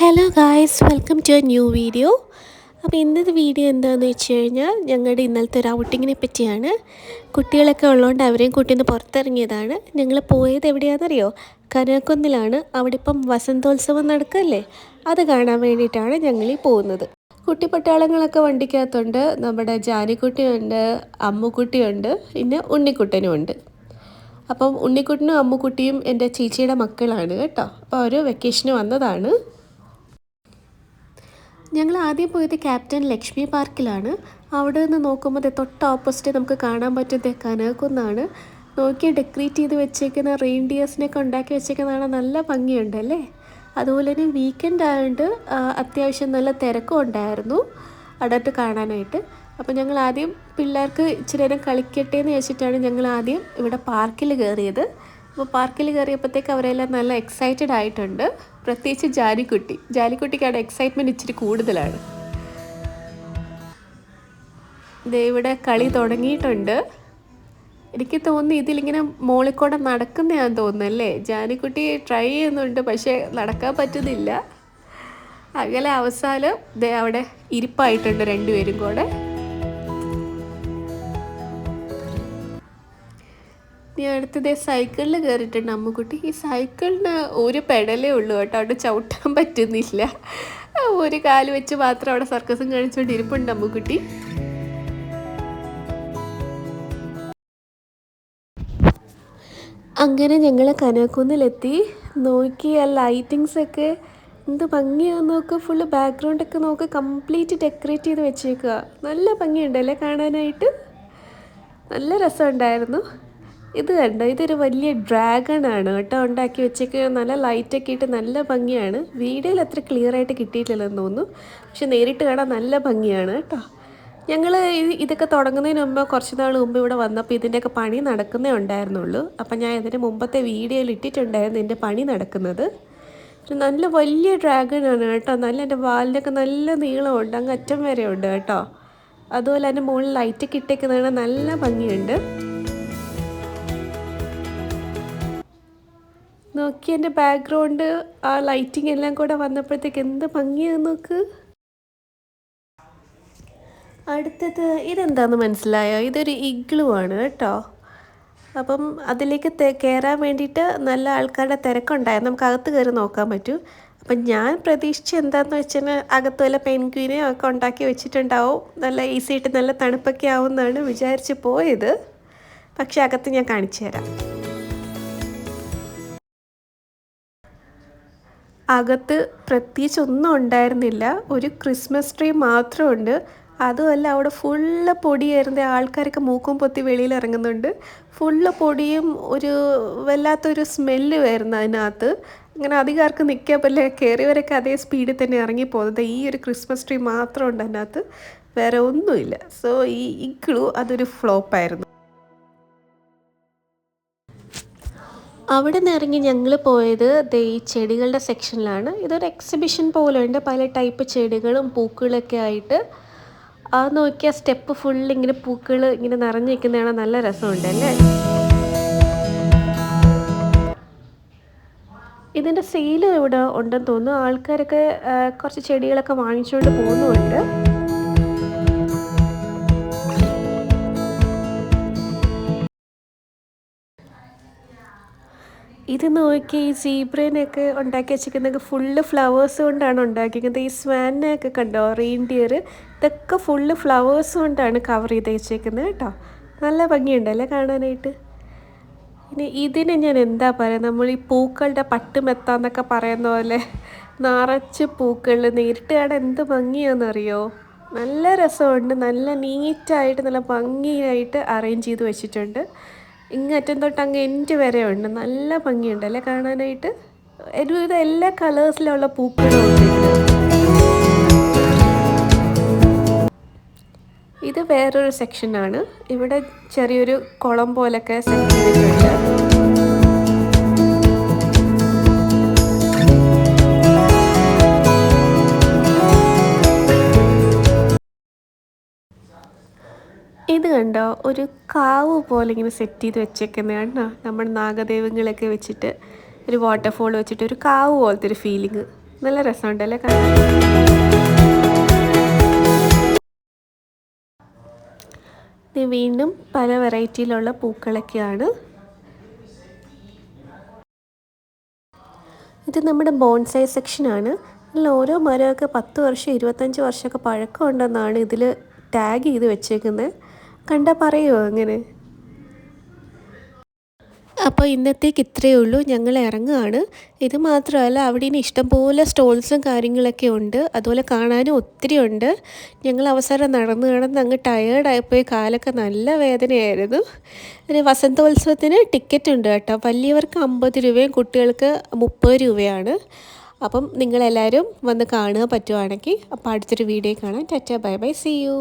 Hello guys welcome to a new video അപ്പോൾ ഇന്നത്തെ video എന്താണെന്ന് വെച്ച് കഴിഞ്ഞാൽ ഞങ്ങളുടെ ഇന്നലത്തെ ഒരു ഔട്ടിങ്ങിനെ പറ്റിയാണ്. കുട്ടികളൊക്കെ ഉള്ളതുകൊണ്ട് അവരെയും കൂട്ടിന്ന് പുറത്തിറങ്ങിയതാണ്. ഞങ്ങൾ പോയത് എവിടെയാണെന്നറിയോ കനകുന്നിലാണ് അവിടെ ഇപ്പം വസന്തോത്സവം നടക്കല്ലേ? അത് കാണാൻ വേണ്ടിയിട്ടാണ് ഞങ്ങൾ ഈ പോകുന്നത്. കുട്ടിപ്പട്ടാളങ്ങളൊക്കെ വണ്ടിക്കകത്തുണ്ട്. നമ്മുടെ ജാനിക്കുട്ടിയുണ്ട് അമ്മുക്കുട്ടിയുണ്ട് പിന്നെ ഉണ്ണിക്കുട്ടനും ഉണ്ട് അപ്പം ഉണ്ണിക്കുട്ടനും അമ്മുക്കുട്ടിയും എന്റെ ചേച്ചിയുടെ മക്കളാണ് കേട്ടോ. അപ്പോൾ അവർ വെക്കേഷന് വന്നതാണ്. ഞങ്ങൾ ആദ്യം പോയത് ക്യാപ്റ്റൻ ലക്ഷ്മി പാർക്കിലാണ്. അവിടെ നിന്ന് നോക്കുമ്പോൾ തൊട്ട ഓപ്പോസിറ്റ് നമുക്ക് കാണാൻ പറ്റുന്നത് കനകുന്നാണ് നോക്കി ഡെക്കറേറ്റ് ചെയ്ത് വെച്ചേക്കുന്ന റെയിൻഡിയേഴ്സിനൊക്കെ ഉണ്ടാക്കി വെച്ചേക്കുന്നതാണ് നല്ല ഭംഗിയുണ്ടല്ലേ അതുപോലെ തന്നെ വീക്കെൻഡ് ആയതുകൊണ്ട് അത്യാവശ്യം നല്ല തിരക്കും ഉണ്ടായിരുന്നു അടട്ട് കാണാനായിട്ട്. അപ്പോൾ ഞങ്ങൾ ആദ്യം പിള്ളേർക്ക് ഇച്ചിരി നേരം കളിക്കട്ടെ എന്ന് വെച്ചിട്ടാണ് ഞങ്ങൾ ആദ്യം ഇവിടെ പാർക്കിൽ കയറിയത്. അപ്പോൾ പാർക്കിൽ കയറിയപ്പോഴത്തേക്ക് അവരെല്ലാം നല്ല എക്സൈറ്റഡ് ആയിട്ടുണ്ട്. പ്രത്യേകിച്ച് ജാലിക്കുട്ടി. ജാലിക്കുട്ടിക്കാണ് എക്സൈറ്റ്മെന്റ് ഇച്ചിരി കൂടുതലാണ്. ഇവിടെ കളി തുടങ്ങിയിട്ടുണ്ട്. എനിക്ക് തോന്നി ഇതിലിങ്ങനെ മോളിക്കൂടെ നടക്കുന്നതാന്ന് തോന്നുന്നല്ലേ ജാനിക്കുട്ടി ട്രൈ ചെയ്യുന്നുണ്ട് പക്ഷേ നടക്കാൻ പറ്റുന്നില്ല. അകലെ അവസാനം അവിടെ ഇരിപ്പായിട്ടുണ്ട് രണ്ടുപേരും കൂടെ. ഇനി അടുത്തത് സൈക്കിളിൽ കയറിയിട്ടുണ്ട് അമ്മുക്കുട്ടി. ഈ സൈക്കിളിന് ഒരു പെടലേ ഉള്ളൂ കേട്ടോ. അവിടെ ചവിട്ടാൻ പറ്റുന്നില്ല. ഒരു കാൽ വെച്ച് മാത്രം അവിടെ സർക്കസും കാണിച്ചുകൊണ്ട് ഇരിപ്പുണ്ട് അമ്മുക്കുട്ടി. അങ്ങനെ ഞങ്ങൾ കനകുന്നിലെത്തി നോക്കി ആ ലൈറ്റിങ്സ് ഒക്കെ എന്ത് ഭംഗിയാന്ന് നോക്ക്. ഫുള്ള് ബാക്ക്ഗ്രൗണ്ടൊക്കെ നോക്ക്. കംപ്ലീറ്റ് ഡെക്കറേറ്റ് ചെയ്ത് വെച്ചേക്കുക നല്ല ഭംഗിയുണ്ടല്ലേ കാണാനായിട്ട്? നല്ല രസമുണ്ടായിരുന്നു. ഇത് കണ്ടോ? ഇതൊരു വലിയ ഡ്രാഗൺ ആണ് കേട്ടോ. ഉണ്ടാക്കി വെച്ചേക്കാൻ നല്ല ലൈറ്റൊക്കെ ഇട്ട് നല്ല ഭംഗിയാണ്. വീഡിയോയിൽ അത്ര ക്ലിയർ ആയിട്ട് കിട്ടിയിട്ടില്ലെന്ന് തോന്നുന്നു. പക്ഷെ നേരിട്ട് കാണാൻ നല്ല ഭംഗിയാണ് കേട്ടോ. ഞങ്ങൾ ഇതൊക്കെ തുടങ്ങുന്നതിന് മുമ്പ് കുറച്ച് നാൾ മുമ്പ് ഇവിടെ വന്നപ്പോൾ ഇതിന്റെയൊക്കെ പണി നടക്കുന്നേ ഉണ്ടായിരുന്നുള്ളൂ. അപ്പം ഞാൻ ഇതിന്റെ മുമ്പത്തെ വീഡിയോയിൽ ഇട്ടിട്ടുണ്ടായിരുന്നു ഇതിന്റെ പണി നടക്കുന്നത്. നല്ല വലിയ ഡ്രാഗൺ ആണ് കേട്ടോ. നല്ല എന്റെ വാലിനൊക്കെ നല്ല നീളമുണ്ട്. അങ്ങ് അറ്റം വരെ ഉണ്ട് കേട്ടോ. അതുപോലെ അതിന്റെ മുകളിൽ ലൈറ്റൊക്കെ ഇട്ടേക്കുന്നതാണ് നല്ല ഭംഗിയുണ്ട്. നോക്കി എന്റെ ബാക്ക്ഗ്രൗണ്ട് ആ ലൈറ്റിംഗ് എല്ലാം കൂടെ വന്നപ്പോഴത്തേക്ക് എന്ത് ഭംഗിയാണ് നോക്ക്. അടുത്തത് ഇതെന്താന്ന് മനസ്സിലായോ? ഇതൊരു ഇഗ്ലു ആണ് കേട്ടോ. അപ്പം അതിലേക്ക് കയറാൻ വേണ്ടിയിട്ട് നല്ല ആൾക്കാരുടെ തിരക്കുണ്ടായിരുന്നു. നമുക്ക് അകത്ത് കയറി നോക്കാൻ പറ്റും. അപ്പം ഞാൻ പ്രതീക്ഷിച്ച് എന്താണെന്ന് വെച്ചാൽ അകത്ത് വല്ല പെൻഗ്വിനെ ഒക്കെ ഉണ്ടാക്കി വെച്ചിട്ടുണ്ടാവും. നല്ല ഈസി ആയിട്ട് നല്ല തണുപ്പൊക്കെ ആവും എന്നാണ് വിചാരിച്ച് പോയത്. പക്ഷേ അകത്ത് ഞാൻ കാണിച്ചു തരാം. അകത്ത് പ്രത്യേകിച്ച് ഒന്നും ഉണ്ടായിരുന്നില്ല. ഒരു ക്രിസ്മസ് ട്രീ മാത്രമുണ്ട്. അതുമല്ല അവിടെ ഫുള്ള് പൊടിയായിരുന്നു ആൾക്കാരൊക്കെ മൂക്കും പൊത്തി വെളിയിൽ ഇറങ്ങുന്നുണ്ട്. ഫുള്ള് പൊടിയും ഒരു വല്ലാത്തൊരു സ്മെല്ല് വരുന്നു അതിനകത്ത്. അങ്ങനെ അധികം ആർക്ക് നിൽക്കാൻ പറ്റില്ല. കയറിയവരൊക്കെ അതേ സ്പീഡിൽ തന്നെ ഇറങ്ങി പോകുന്നത് ഈ ഒരു ക്രിസ്മസ് ട്രീ മാത്രമുണ്ട് അതിനകത്ത്. വേറെ ഒന്നുമില്ല. സോ ഈ ഇഗ്ലു അതൊരു ഫ്ലോപ്പായിരുന്നു അവിടെ നിന്ന് ഇറങ്ങി ഞങ്ങൾ പോയത് ദേ ഈ ചെടികളുടെ സെക്ഷനിലാണ്. ഇതൊരു എക്സിബിഷൻ പോലെ ഉണ്ട് പല ടൈപ്പ് ചെടികളും പൂക്കളൊക്കെ ആയിട്ട്. ആ നോക്കിയ സ്റ്റെപ്പ് ഫുൾ ഇങ്ങനെ പൂക്കൾ ഇങ്ങനെ നിറഞ്ഞു നിൽക്കുന്നതാണ് നല്ല രസമുണ്ട് അല്ലേ? ഇതിന്റെ സെയിൽ ഇവിടെ ഉണ്ടെന്ന് തോന്നുന്നു. ആൾക്കാരൊക്കെ കുറച്ച് ചെടികളൊക്കെ വാങ്ങിച്ചുകൊണ്ട് പോകുന്നുമുണ്ട് ഇത് നോക്കി ഈ സീബ്രേനെയൊക്കെ ഉണ്ടാക്കി വെച്ചിരിക്കുന്നത് ഫുള്ള് ഫ്ലവേഴ്സ് കൊണ്ടാണ് ഉണ്ടാക്കിയിരിക്കുന്നത്. ഈ സ്വാനെയൊക്കെ കണ്ടോ റീൻഡിയർ ഇതൊക്കെ ഫുള്ള് ഫ്ലവേഴ്സ് കൊണ്ടാണ് കവർ ചെയ്ത് വെച്ചേക്കുന്നത് കേട്ടോ. നല്ല ഭംഗിയുണ്ടല്ലേ കാണാനായിട്ട്? ഇനി ഇതിനെ ഞാൻ എന്താ പറയുക നമ്മൾ ഈ പൂക്കളുടെ പട്ടുമെത്താന്നൊക്കെ പറയുന്ന പോലെ നിറച്ച് പൂക്കൾ നേരിട്ട് കാണാൻ എന്ത് ഭംഗിയാണെന്നറിയോ? നല്ല രസമുണ്ട് നല്ല നീറ്റായിട്ട് നല്ല ഭംഗിയായിട്ട് അറേഞ്ച് ചെയ്ത് വെച്ചിട്ടുണ്ട്. ഇങ്ങറ്റം തൊട്ട് അങ്ങ് എൻഡ് വരെ ഉണ്ട്. നല്ല ഭംഗിയുണ്ട് അല്ലേ? കാണാനായിട്ട്. ഒരുവിധ എല്ലാ കളേഴ്സിലുള്ള പൂക്കളും. ഇത് വേറൊരു സെക്ഷനാണ് ഇവിടെ ചെറിയൊരു കുളം പോലൊക്കെ സെറ്റ് ചെയ്തിട്ടുണ്ട്. ഇത് കണ്ടോ? ഒരു കാവ് പോലെ ഇങ്ങനെ സെറ്റ് ചെയ്ത് വെച്ചേക്കുന്നതാണ് കണ്ടോ? നമ്മുടെ നാഗദേവങ്ങളൊക്കെ വെച്ചിട്ട് ഒരു വാട്ടർഫോൾ വെച്ചിട്ട് ഒരു കാവ് പോലത്തെ ഒരു ഫീലിംഗ് നല്ല രസമുണ്ടല്ലേ കാണാൻ? വീണ്ടും പല വെറൈറ്റിയിലുള്ള പൂക്കളൊക്കെയാണ്. ഇത് നമ്മുടെ ബോൺസൈ സെക്ഷനാണ് ഇതിൽ ഓരോ മരമൊക്കെ പത്ത് വർഷം ഇരുപത്തഞ്ച് വർഷമൊക്കെ പഴക്കമുണ്ടെന്നാണ് ഇതിൽ ടാഗ് ചെയ്ത് വെച്ചേക്കുന്നത് കണ്ടാൽ പറയുമോ അങ്ങനെ? അപ്പോൾ ഇന്നത്തേക്ക് ഇത്രയേ ഉള്ളൂ. ഞങ്ങൾ ഇറങ്ങുകയാണ്. ഇത് മാത്രമല്ല അവിടെ ഇനി ഇഷ്ടംപോലെ സ്റ്റോൾസും കാര്യങ്ങളൊക്കെ ഉണ്ട്. അതുപോലെ കാണാനും ഒത്തിരി ഉണ്ട്. ഞങ്ങൾ അവസാനം നടന്നു നടന്ന് അങ്ങ് ടയേർഡായിപ്പോയി കാലൊക്കെ നല്ല വേദനയായിരുന്നു. പിന്നെ വസന്തോത്സവത്തിന് ടിക്കറ്റ് ഉണ്ട് കേട്ടോ. വലിയവർക്ക് അമ്പത് രൂപയും കുട്ടികൾക്ക് മുപ്പത് രൂപയാണ്. അപ്പം നിങ്ങളെല്ലാവരും വന്ന് കാണുക പറ്റുവാണെങ്കിൽ. അപ്പോൾ അടുത്തൊരു വീഡിയോ കാണാം. Tata bye bye see you